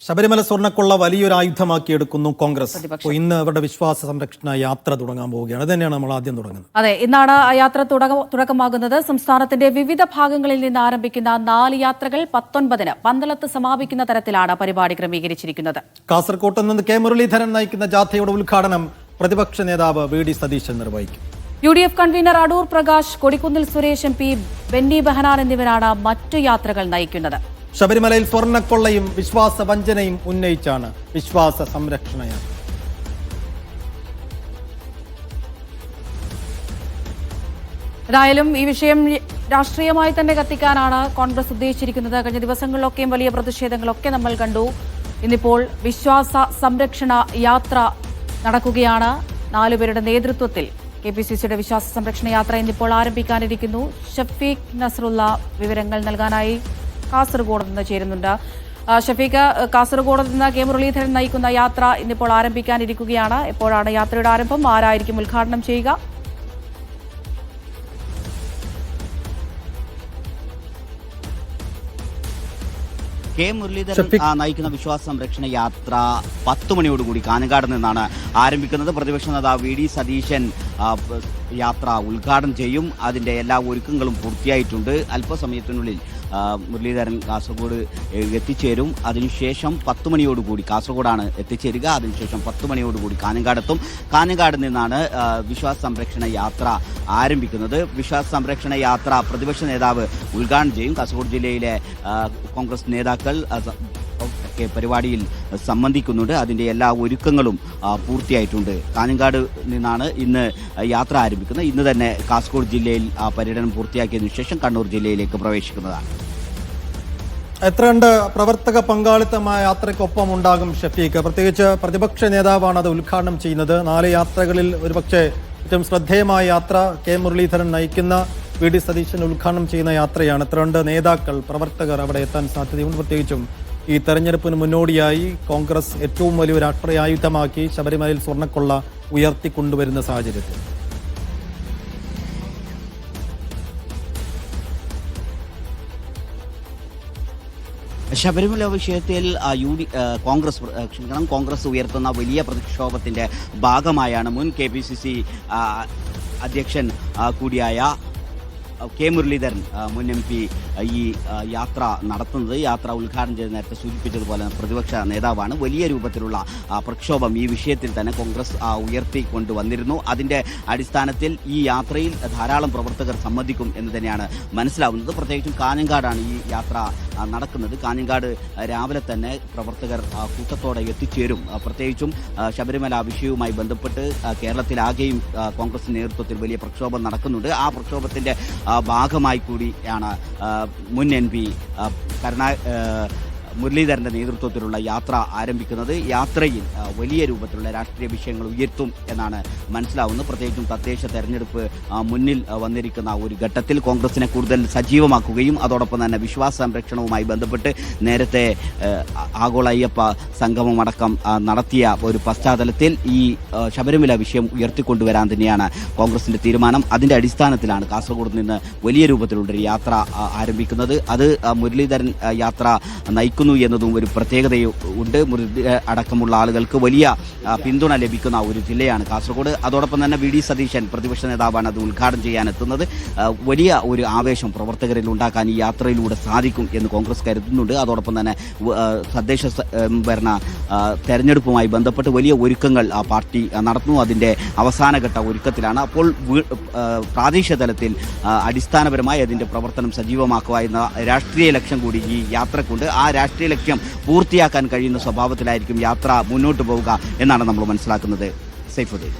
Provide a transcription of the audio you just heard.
ശബരിമല സ്വർണക്കുള്ള വലിയൊരു ആയുധമാക്കി എടുക്കുന്നു കോൺഗ്രസ്. അപ്പോൾ ഇന്ന് അവരുടെ വിശ്വാസ സംരക്ഷണ യാത്ര തുടങ്ങാൻ പോവുകയാണ്. അത് തന്നെയാണ് നമ്മൾ ആദ്യം തുടങ്ങുന്നത്. അതെ ഇന്നാണ് ആ യാത്ര തുടക്ക- തുടക്കമാകുന്നത്. സംസ്ഥാനത്തിന്റെ വിവിധ ഭാഗങ്ങളിൽ നിന്ന് ആരംഭിക്കുന്ന നാല് യാത്രകൾ പത്തൊൻപതിന് പന്തളത്ത് സമാപിക്കുന്ന തരത്തിലാണ് പരിപാടി ക്രമീകരിച്ചിരിക്കുന്നത്. കാസർകോട്ട് നിന്ന് കെ. മുരളീധരൻ നയിക്കുന്ന ജാഥയുടെ ഉദ്ഘാടനം പ്രതിപക്ഷ നേതാവ് വി. ഡി. സതീശൻ നിർവഹിക്കും. U D F convener Adoor Prakash Kodikunnil Suresh M P Benny Behanan എന്നിവരാണ് മറ്റു യാത്രകൾ നയിക്കുന്നത്. ശബരിമലയിൽ സ്വർണക്കൊള്ളയും വിശ്വാസ വഞ്ചനയും ഉന്നയിച്ചാണ് വിശ്വാസ സംരക്ഷണയാത്ര ഏതായാലും ഈ വിഷയം രാഷ്ട്രീയമായി തന്നെ കത്തിക്കാനാണ് കോൺഗ്രസ് ഉദ്ദേശിച്ചിരിക്കുന്നത്. കഴിഞ്ഞ ദിവസങ്ങളിലൊക്കെയും വലിയ പ്രതിഷേധങ്ങളൊക്കെ നമ്മൾ കണ്ടു. ഇന്നിപ്പോൾ വിശ്വാസ സംരക്ഷണ യാത്ര നടക്കുകയാണ്. നാലുപേരുടെ നേതൃത്വത്തിൽ കെ പി സി സിയുടെ വിശ്വാസ സംരക്ഷണ യാത്ര ഇന്നിപ്പോൾ ആരംഭിക്കാനിരിക്കുന്നു. ഷഫീഖ് നസറുള്ള വിവരങ്ങൾ നൽകാനായി കാസർഗോഡ് നിന്ന് ചേരുന്നുണ്ട്. ഷഫീഖ് കാസർഗോഡ് നിന്ന് കെ മുരളീധരൻ നയിക്കുന്ന യാത്ര ഇന്നിപ്പോൾ ആരംഭിക്കാനിരിക്കുകയാണ്. എപ്പോഴാണ് യാത്രയുടെ ആരംഭം? ആരായിരിക്കും ഉദ്ഘാടനം ചെയ്യുക? കെ മുരളീധരൻ ആ, നയിക്കുന്ന വിശ്വാസ സംരക്ഷണ യാത്ര പത്ത് മണിയോടുകൂടി കാനങ്കാട് നിന്നാണ് ആരംഭിക്കുന്നത്. പ്രതിപക്ഷ നേതാവ് വി ഡി സതീശൻ യാത്ര ഉദ്ഘാടനം ചെയ്യും. അതിന്റെ എല്ലാ ഒരുക്കങ്ങളും പൂർത്തിയായിട്ടുണ്ട്. അല്പസമയത്തിനുള്ളിൽ മുരളീധരൻ കാസർഗോഡ് എത്തിച്ചേരും. അതിനുശേഷം പത്ത് മണിയോടുകൂടി കാസർഗോഡാണ് എത്തിച്ചേരുക. അതിനുശേഷം പത്ത് മണിയോടുകൂടി കാഞ്ഞങ്ങാടെത്തും. കാഞ്ഞങ്ങാട് നിന്നാണ് വിശ്വാസ സംരക്ഷണ യാത്ര ആരംഭിക്കുന്നത്. വിശ്വാസ സംരക്ഷണ യാത്ര പ്രതിപക്ഷ നേതാവ് ഉദ്ഘാടനം ചെയ്യും. കാസർഗോഡ് ജില്ലയിലെ കോൺഗ്രസ് നേതാക്കൾ ഒക്കെ പരിപാടിയിൽ സംബന്ധിക്കുന്നുണ്ട്. അതിന്റെ എല്ലാ ഒരുക്കങ്ങളും പൂർത്തിയായിട്ടുണ്ട്. കാഞ്ഞങ്ങാട് നിന്നാണ് ഇന്ന് യാത്ര ആരംഭിക്കുന്നത്. ഇന്ന് തന്നെ കാസർഗോഡ് ജില്ലയിൽ പര്യടനം പൂർത്തിയാക്കിയതിനു ശേഷം കണ്ണൂർ ജില്ലയിലേക്ക് പ്രവേശിക്കുന്നതാണ്. എത്രയുണ്ട് പ്രവർത്തക പങ്കാളിത്തമായ യാത്രയ്ക്കൊപ്പം ഉണ്ടാകും ഷഫീഖ്? പ്രത്യേകിച്ച് പ്രതിപക്ഷ നേതാവാണ് അത് ഉദ്ഘാടനം ചെയ്യുന്നത്. നാല് യാത്രകളിൽ ഒരുപക്ഷെ ഏറ്റവും ശ്രദ്ധേയമായ യാത്ര കെ മുരളീധരൻ നയിക്കുന്ന വി ഡി സതീശൻ ഉദ്ഘാടനം ചെയ്യുന്ന യാത്രയാണ്. എത്രയുണ്ട് നേതാക്കൾ പ്രവർത്തകർ അവിടെ എത്താൻ സാധ്യതയുണ്ട്. പ്രത്യേകിച്ചും ഈ തെരഞ്ഞെടുപ്പിന് മുന്നോടിയായി കോൺഗ്രസ് ഏറ്റവും വലിയൊരു രാഷ്ട്രീയ ആയുധമാക്കി ശബരിമലയിൽ സ്വർണക്കൊള്ള ഉയർത്തിക്കൊണ്ടുവരുന്ന സാഹചര്യത്തിൽ. ശബരിമല വിഷയത്തിൽ യു ഡി കോൺഗ്രസ് ക്ഷമിക്കണം കോൺഗ്രസ് ഉയർത്തുന്ന വലിയ പ്രതിക്ഷോഭത്തിന്റെ ഭാഗമായാണ് മുൻ കെ പി സി സി അധ്യക്ഷൻ കൂടിയായ കെ മുരളീധരൻ മുൻ എം പി ഈ യാത്ര നടത്തുന്നത് യാത്ര ഉദ്ഘാടനം ചെയ്ത് നേരത്തെ സൂചിപ്പിച്ചതുപോലെ പ്രതിപക്ഷ നേതാവാണ്. വലിയ രൂപത്തിലുള്ള പ്രക്ഷോഭം ഈ വിഷയത്തിൽ തന്നെ കോൺഗ്രസ് ഉയർത്തിക്കൊണ്ട് വന്നിരുന്നു. അതിന്റെ അടിസ്ഥാനത്തിൽ ഈ യാത്രയിൽ ധാരാളം പ്രവർത്തകർ സമ്മതിക്കും എന്ന് തന്നെയാണ് മനസ്സിലാവുന്നത്. പ്രത്യേകിച്ചും കാഞ്ഞങ്കാടാണ് ഈ യാത്ര നടക്കുന്നത്. കാഞ്ഞങ്ങാട് രാവിലെ തന്നെ പ്രവർത്തകർ കൂട്ടത്തോടെ എത്തിച്ചേരും. പ്രത്യേകിച്ചും ശബരിമല വിഷയവുമായി ബന്ധപ്പെട്ട് കേരളത്തിലാകെയും കോൺഗ്രസ് നേതൃത്വത്തിൽ വലിയ പ്രക്ഷോഭം നടക്കുന്നുണ്ട്. ആ പ്രക്ഷോഭത്തിന്റെ ഭാഗമായി കൂടിയാണ് മുൻ എൻ പി കരുണാ മുരളീധരന്റെ നേതൃത്വത്തിലുള്ള യാത്ര ആരംഭിക്കുന്നത് യാത്രയിൽ വലിയ രൂപത്തിലുള്ള രാഷ്ട്രീയ വിഷയങ്ങൾ ഉയർത്തും എന്നാണ് മനസ്സിലാവുന്നത്. പ്രത്യേകിച്ചും തദ്ദേശ തെരഞ്ഞെടുപ്പ് മുന്നിൽ വന്നിരിക്കുന്ന ഒരു ഘട്ടത്തിൽ കോൺഗ്രസിനെ കൂടുതൽ സജീവമാക്കുകയും അതോടൊപ്പം തന്നെ വിശ്വാസ സംരക്ഷണവുമായി ബന്ധപ്പെട്ട് നേരത്തെ ആഗോള അയ്യപ്പ സംഗമമടക്കം നടത്തിയ ഒരു പശ്ചാത്തലത്തിൽ ഈ ശബരിമല വിഷയം ഉയർത്തിക്കൊണ്ടുവരാൻ തന്നെയാണ് കോൺഗ്രസിന്റെ തീരുമാനം. അതിന്റെ അടിസ്ഥാനത്തിലാണ് കാസർഗോഡ് നിന്ന് വലിയ രൂപത്തിലുള്ളൊരു യാത്ര ആരംഭിക്കുന്നത്. അത് മുരളീധരൻ യാത്ര നയിക്കുന്നു. എന്നതും ഒരു പ്രത്യേകത ഉണ്ട്. അടക്കമുള്ള ആളുകൾക്ക് വലിയ പിന്തുണ ലഭിക്കുന്ന ഒരു ജില്ലയാണ് കാസർഗോഡ്. അതോടൊപ്പം തന്നെ വി ഡി സതീശൻ പ്രതിപക്ഷ നേതാവാണ് അത് ഉദ്ഘാടനം ചെയ്യാനെത്തുന്നത്. വലിയ ഒരു ആവേശം പ്രവർത്തകരിൽ ഉണ്ടാക്കാൻ ഈ യാത്രയിലൂടെ സാധിക്കും എന്ന് കോൺഗ്രസ് കരുതുന്നുണ്ട്. അതോടൊപ്പം തന്നെ തദ്ദേശ ഭരണ തെരഞ്ഞെടുപ്പുമായി ബന്ധപ്പെട്ട് വലിയ ഒരുക്കങ്ങൾ ആ പാർട്ടി നടത്തുന്നു. അതിന്റെ അവസാനഘട്ട ഒരുക്കത്തിലാണ്. അപ്പോൾ പ്രാദേശിക തലത്തിൽ അടിസ്ഥാനപരമായി അതിന്റെ പ്രവർത്തനം സജീവമാക്കുക എന്ന രാഷ്ട്രീയ ലക്ഷ്യം കൂടി ഈ യാത്രക്കുണ്ട്. ആ രാഷ്ട്രീയ ലക്ഷ്യം പൂർത്തിയാക്കാൻ കഴിയുന്ന സ്വഭാവത്തിലായിരിക്കും യാത്ര മുന്നോട്ട് പോവുക എന്നാണ് നമ്മൾ മനസ്സിലാക്കുന്നത്. സൈഫുദ്ദീൻ.